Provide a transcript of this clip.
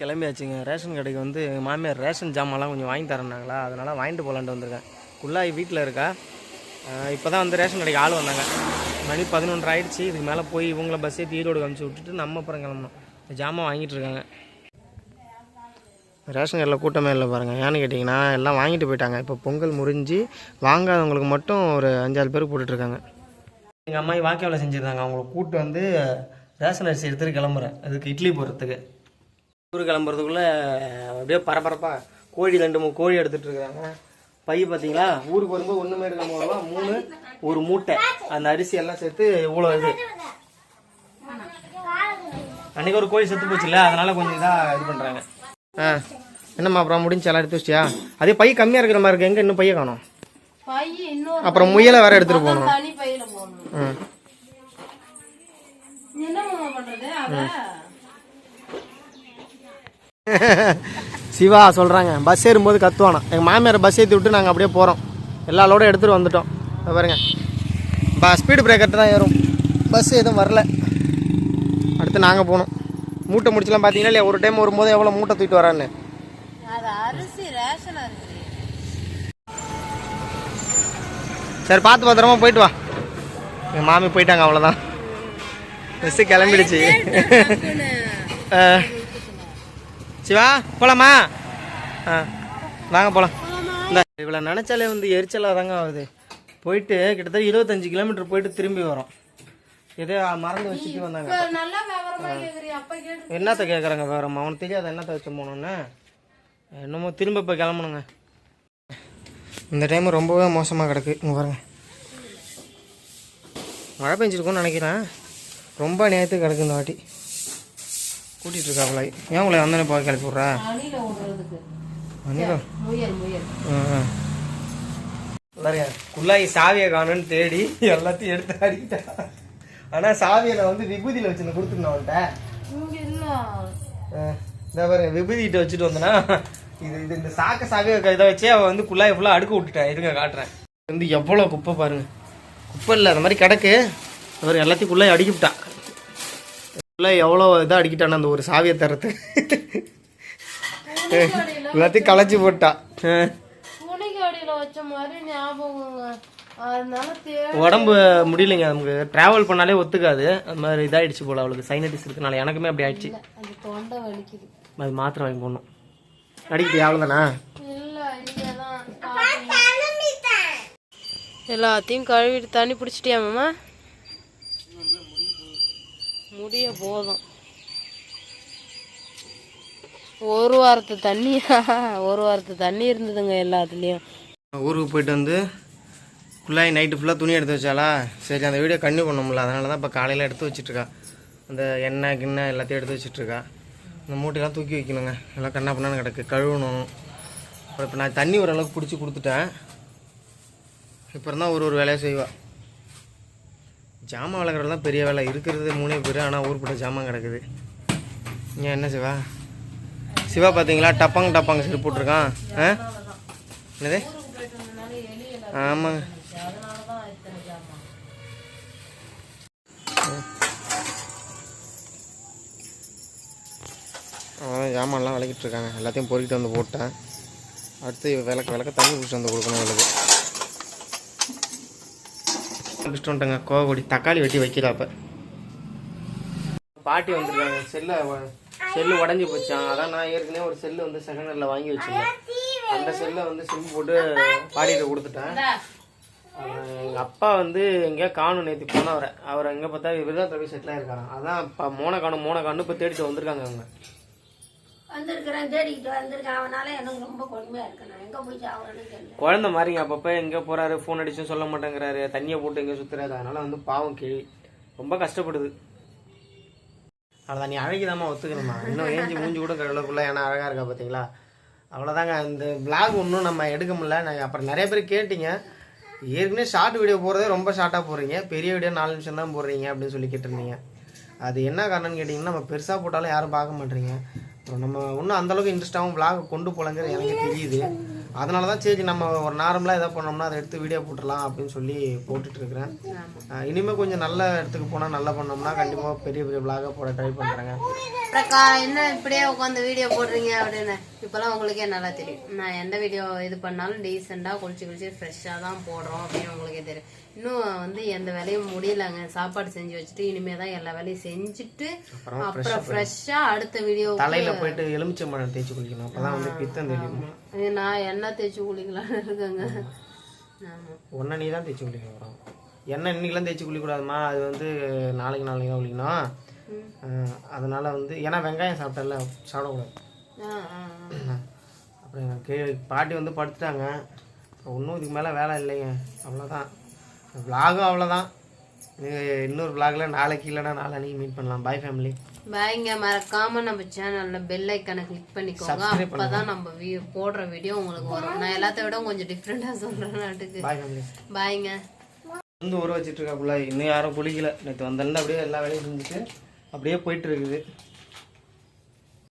கிளம்பியாச்சுங்க. Ration கடைக்கு வந்து எங்கள் மாமியார் ரேஷன் ஜாமான்லாம் கொஞ்சம் வாங்கி தரேன்னாங்களா. அதனால் வாங்கிட்டு போகலான்ட்டு வந்திருக்கேன். குள்ளாய் வீட்டில் இருக்கா? இப்போ தான் வந்து ரேஷன் கடைக்கு ஆள் வந்தாங்க. மணி பதினொன்று ஆயிடுச்சு. இதுக்கு மேலே போய் இவங்கள பஸ் ஏற்றி ஈரோடு காமிச்சு விட்டுட்டு நம்ம அப்புறம் கிளம்பணும். ஜாமான் வாங்கிட்டு இருக்காங்க. ரேஷன் கடையில் கூட்டமே இல்லை பாருங்கள் ஏன்னு கேட்டிங்கன்னா எல்லாம் வாங்கிட்டு போயிட்டாங்க. இப்போ பொங்கல் முறிஞ்சு வாங்காதவங்களுக்கு மட்டும் ஒரு அஞ்சாறு பேர் போட்டுட்ருக்காங்க எங்கள் அம்மா வாக்கியாவில் செஞ்சுருந்தாங்க. அவங்கள கூப்பிட்டு வந்து ரேஷன் அரிசி எடுத்துகிட்டு கிளம்புறேன். அதுக்கு இட்லி போடுறதுக்கு. ஊர் கிளம்புறதுக்குள்ளே அப்படியே பரபரப்பாக கோழி ரெண்டு மூணு கோழி எடுத்துகிட்டு இருக்காங்க. பை பார்த்தீங்களா ஊருக்கு வரும்போது ஒன்றுமே எடுக்காம வருவா மூணு ஒரு மூட்டை. அந்த அரிசி எல்லாம் சேர்த்து இவ்வளோ இது. அன்னைக்கு ஒரு கோழி செத்து போச்சுல்ல அதனால கொஞ்சம் இதாக இது பண்ணுறாங்க ஆ என்னம்மா அப்புறம் முடிஞ்சு எல்லாம் எடுத்து வச்சியா அதே பை கம்மியாக இருக்கிற மாதிரி இருக்கு. எங்கே இன்னும் பைய காணும்? அப்புறம் முயலை வேற எடுத்துகிட்டு போகணும். ம் நீ என்ன மாமா பண்றது அத சிவா சொல்கிறாங்க பஸ் ஏறும்போது கத்துவானா. எங்கள் மாமியார் பஸ் ஏற்றி விட்டு நாங்கள் அப்படியே போகிறோம் எல்லாரோட எடுத்துகிட்டு வந்துட்டோம். இதோ பாருங்க. பா ஸ்பீடு பிரேக்கர் தான் ஏறும். பஸ் எதுவும் வரல. அடுத்து நாங்கள் போகணும். மூட்டை முடிச்சலாம் பார்த்தீங்கன்னா இல்லையா? ஒரு டைம் வரும்போது எவ்வளோ மூட்டை தூக்கிட்டு வரான்னு. சரி பார்த்து பத்திரமா போயிட்டு வா. எங்கள் மாமி போயிட்டாங்க அவ்வளோதான் பஸ்ஸு கிளம்பிடுச்சு. சிவா போலாமா? ஆ வாங்க போகலாம் இந்த இவ்வளோ நினச்சாலே வந்து எரிச்சலாக தாங்க ஆகுது. போயிட்டு கிட்டத்தட்ட இருபத்தஞ்சு கிலோமீட்டர் போயிட்டு திரும்பி வரோம். ஏதோ மறந்து வச்சுட்டு வந்தாங்க. என்னத்த கேட்குறாங்க வேற அவனுக்கு தெரியாத என்னத்த வச்சு போகணுன்னு என்னமோ திரும்ப இப்போ கிளம்பணுங்க. இந்த டைம் ரொம்பவே மோசமாக கிடக்கு. இங்கே பாருங்க. மழை பெஞ்சிருக்கும்னு நினைக்கிறேன். ரொம்ப நேரத்துக்கு கிடக்கு இந்த வாட்டி. கூட்டிகிட்டு இருக்காங்களா ஏன் உங்களை வந்தோடனே போக கிளப்பி விட்றா? குள்ளாய் சாவியை காணும்னு தேடி எல்லாத்தையும் எடுத்து அடிக்கிட்டா. ஆனால் சாவியை நான் வந்து விபூதியில் வச்சு கொடுத்துருந்தேன் அவன்கிட்ட. இந்த பாருங்க விபூதிட்டு வச்சுட்டு வந்தனா இது இது இந்த சாக்க சாக்க இதை வச்சே அவள் வந்து குள்ளாய ஃபுல்லாக அடுக்க விட்டுட்டேன் இருங்க காட்டுறேன். வந்து எவ்வளோ குப்பை பாருங்க. குப்பை இல்லை அந்த மாதிரி கிடக்கு. அவர் எல்லாத்தையும் குள்ளாய் அடிக்கிவிட்டா குள்ளாய் எவ்வளோ இதாக அடிக்கிட்டான அந்த ஒரு சாவியை தரத்து. எல்லாத்தையும் களைச்சி போட்டா. உடம்பு முடியலைங்க. நமக்கு டிராவல் பண்ணாலே ஒத்துக்காது. அந்த மாதிரி இதாயிடுச்சு போல அவளுக்கு. சைனடிஸ் இருக்கனால. எனக்குமே அப்படி ஆயிடுச்சு. அது தொண்டை வலிக்குது. அது மாத்திரை வாங்கி போடணும். அடிக்கிட்டு அவ்வளோதானா இல்ல எல்லாத்தையும் கழுவிட்டு தண்ணி பிடிச்சிட்டியா மாமா? முடிய போதும். ஒரு வாரத்து தண்ணி ஒரு வாரத்து தண்ணி இருந்ததுங்க எல்லாத்துலேயும். ஊருக்கு போயிட்டு வந்து ஃபுல்லாக நைட்டு ஃபுல்லாக துணி எடுத்து வச்சாலா சரி அந்த வீடியோ கன்னியூ பண்ண முடியல அதனால தான் இப்போ காலையில் எடுத்து வச்சிட்ருக்கா. அந்த எண்ணெய் கிண்ணெய் எல்லாத்தையும் எடுத்து வச்சுட்ருக்கா. இந்த மூட்டையெல்லாம் தூக்கி வைக்கணுங்க. எல்லாம் கண்ணா பண்ணான்னு கிடக்கு. கழுவணும். அப்புறம் இப்போ நான் தண்ணி ஓரளவுக்கு பிடிச்சி கொடுத்துட்டேன். இப்போ தான் ஒரு ஒரு வேலையை செய்வேன் ஜாமான் வளர்க்குறது தான் பெரிய வேலை. இருக்கிறது மூணே பேர் ஆனால் ஊர்பட்ட ஜாமான் கிடக்குது. ஏன் என்ன சிவா? சிவா பார்த்தீங்களா டப்பாங்க டப்பாங்க சரி போட்டிருக்கான். ஆ? என்னது? ஆமாங்க அதான் ஜாமான்லாம் விளக்கிட்டு இருக்காங்க. எல்லாத்தையும் பொறுக்கிட்டு வந்து போட்டேன். அடுத்து விளக்க விளக்க தண்ணி பிடிச்சிட்டு வந்து கொடுக்கணும் இவளுக்கு பிடிச்சிட்டு வந்துட்டேங்க. கோவக்கொடி தக்காளி வெட்டி வைக்கிறாப்ப பாட்டி வந்துருக்காங்க. செல்லை செல்லு உடஞ்சி போச்சான் அதான் நான் ஏற்கனவே ஒரு செல்லு வந்து செகண்ட் ஹேண்டில் வாங்கி வச்சிருந்தேன். அந்த செல்லை வந்து சிம் போட்டு பாட்டிகிட்ட கொடுத்துட்டேன். எங்கள் அப்பா வந்து எங்கேயோ காணும் நேற்று போனவரை. அவர் எங்கே பார்த்தா விருதா தான் போய் செட்டில் ஆயிருக்காராம். அதான் இப்போ மோனை காணும் மோனை காணும் இப்போ தேடிட்டு வந்திருக்காங்க அவங்க. வந்திருக்கிறேன் தேடிக்கிட்டு வந்திருக்கேன். அவனால எனக்கு ரொம்ப கொடுமையா இருக்கு. நான் எங்க போய் சாவறேன்னு தெரியல. குழந்தை மாதிரிங்க. அப்பப்போ எங்கே போகிறாரு ஃபோன் அடிச்சும் சொல்ல மாட்டேங்கிறாரு. தண்ணியை போட்டு எங்கே சுற்றுறாரு அதனால வந்து பாவம் கேள்வி ரொம்ப கஷ்டப்படுது. அவ்வளோதான் நீ அழகிதாம்மா ஒத்துக்கணுமா இன்னும் ஏஞ்சி மூஞ்சி கூட கடவுளுக்குள்ள ஏன்னா அழகாக இருக்கா பார்த்தீங்களா அவ்வளோதாங்க இந்த vlog ஒன்றும் நம்ம எடுக்க முடியல. நான் அப்புறம் நிறைய பேர் கேட்டீங்க. ஏற்கனவே ஷார்ட் வீடியோ போகிறதே ரொம்ப ஷார்ட்டாக போடுறீங்க. பெரிய வீடியோ நாலு நிமிஷம் தான் போடுறீங்க அப்படின்னு சொல்லி கேட்டிருந்தீங்க. அது என்ன காரணம்னு கேட்டிங்கன்னா நம்ம பெருசாக போட்டாலும் யாரும் பார்க்க மாட்டேறீங்க நம்ம இன்னும் அந்தளவுக்கு இன்ட்ரெஸ்டாகவும் vlog கொண்டு போகலங்கிறது எனக்கு தெரியுது. அதனால தான் சரி நம்ம ஒரு நார்மலாக எதாவது பண்ணோம்னா அதை எடுத்து வீடியோ போட்டுடலாம் அப்படின்னு சொல்லி போட்டுட்டு இருக்கிறேன் ஆமா இனிமேல் கொஞ்சம் நல்ல இடத்துக்கு போனால் நல்லா பண்ணோம்னா கண்டிப்பாக பெரிய பெரிய vlog-ஆ போட ட்ரை பண்ணுறேங்க அப்புறம் என்ன இப்படியே உட்காந்து வீடியோ போடுறீங்க அப்படின்னு. இப்போலாம் உங்களுக்கே நல்லா தெரியும். நான் எந்த வீடியோ இது பண்ணாலும் டீசெண்டாக குளிச்சு குளிச்சு ஃப்ரெஷ்ஷாக தான் போடுறோம் அப்படின்னு உங்களுக்கே தெரியும். இன்னும் வந்து எந்த வேலையும் முடியலங்க. சாப்பாடு செஞ்சு வச்சுட்டு இனிமே தான் எல்லா வேலையும் செஞ்சுட்டு அப்புறம் ஃப்ரெஷ்ஷாக அடுத்த வீடியோ தலையில் போயிட்டு எலுமிச்சம்பழம் தேய்ச்சி குளிக்கணும். அப்போ தான் வந்து பித்தம் தெரியும். நான் எண்ணெய் தேய்ச்சி குளிக்கலாம்னு இருக்கேங்க. ஒன்றை நீ தான் தேய்ச்சி அப்புறம் எண்ணெய் இன்னைக்கெல்லாம் தேய்ச்சி குளிக்கக்கூடாதுமா அது வந்து நாளைக்கு நாளைக்கு தான் குளிக்கணும். அதனால வந்து ஏன்னா வெங்காயம் சாப்பிட்டல சாப்பிடக்கூடாது. அப்புறம் எங்கள் கே பாட்டி வந்து படுத்துட்டாங்க. ஒன்றும் இதுக்கு மேலே வேலை இல்லைங்க. அவ்வளோதான் விலாகும் அவ்வளோதான் இன்னொரு விலாகில் நாளைக்கு இல்லைன்னா நாளைக்கு மீட் பண்ணலாம். பாய் ஃபேமிலி பாய்ங்க மறக்காம நம்ம சேனல்ல பெல் ஐக்கனை கிளிக் பண்ணிக்கோங்க. அப்பதான் நம்ம போடுற வீடியோ உங்களுக்கு வரும். நான் எல்லாத்த விட கொஞ்சம் டிஃப்ரெண்டா சொல்றேன் நாட்டுக்கு. பாய்ங்க வந்து ஊற வச்சிட்டு இருக்காப்புல இன்னும் யாரும் குளிக்கல. நேற்று வந்திருந்தா அப்படியே எல்லா வேலையும் செஞ்சுட்டு அப்படியே போயிட்டு இருக்குது.